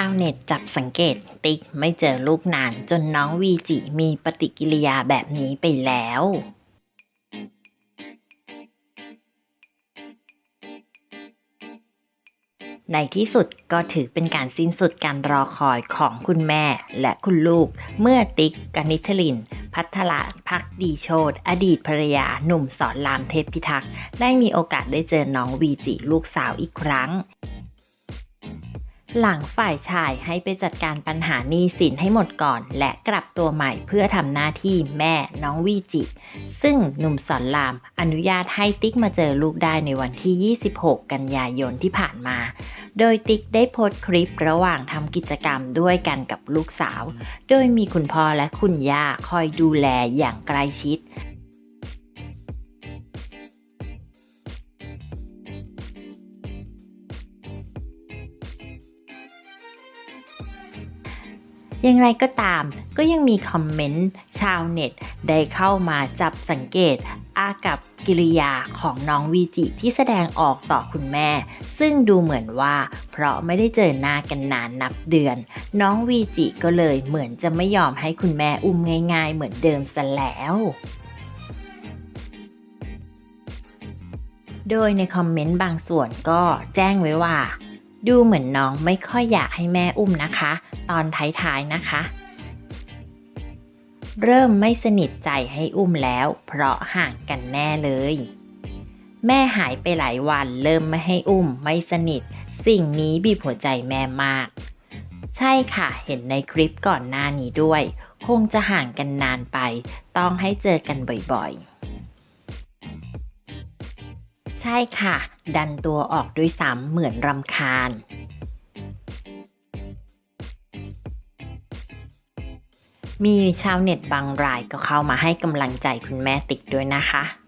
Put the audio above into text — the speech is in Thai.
าวเน็ตจับสังเกต ติ๊กไม่เจอลูกนานจนน้องวีจิมีปฏิกิริยาแบบนี้ไปแล้ว ในที่สุดก็ถือเป็นการสิ้นสุดการรอคอยของคุณแม่และคุณลูก เมื่อติ๊กกนิทลิน พัทละพักดีโชตอดีตภรรยาหนุ่มสอนรามเทพพิทักษ์ ได้มีโอกาสได้เจอน้องวีจิลูกสาวอีกครั้ง หลังฝ่ายชายให้ไปจัดการปัญหาหนี้สินให้หมดก่อน และกลับตัวใหม่เพื่อทำหน้าที่แม่น้องวีจิ ซึ่งหนุ่มสอนรามอนุญาตให้ติ๊กมาเจอลูกได้ในวันที่ 26 กันยายนที่ผ่านมา โดยติ๊กได้โพสต์คลิประหว่างทำกิจกรรมด้วยกันกับลูกสาว โดยมีคุณพ่อและคุณย่าคอยดูแลอย่างใกล้ชิด อย่างไรก็ตาม ก็ยังมีคอมเมนต์ชาวเน็ต ได้เข้ามาจับสังเกตอากับกิริยาของน้องวีจิที่แสดงออกต่อคุณแม่ ซึ่งดูเหมือนว่า เพราะไม่ได้เจอหน้ากันนานนับเดือน น้องวีจิก็เลยเหมือนจะไม่ยอมให้คุณแม่อุ้มง่าย ๆ เหมือนเดิมซะแล้วโดยในคอมเมนต์บางส่วนก็แจ้งไว้ว่า ดูเหมือนน้องไม่ค่อยอยากให้แม่อุ้มนะคะ ตอนท้ายๆนะคะ เริ่มไม่สนิทใจให้อุ้มแล้ว เพราะห่างกันแน่เลย แม่หายไปหลายวันเริ่มไม่ให้อุ้มไม่สนิท สิ่งนี้บีบหัวใจแม่มาก ใช่ค่ะเห็นในคลิปก่อนหน้านี้ด้วย คงจะห่างกันนานไป ต้องให้เจอกันบ่อยๆ ใช่ค่ะ ดันตัวออกด้วยซ้ำเหมือนรำคาญ มีชาวเน็ตบางรายก็เข้ามาให้กำลังใจคุณแม่ติ๊กด้วยนะคะ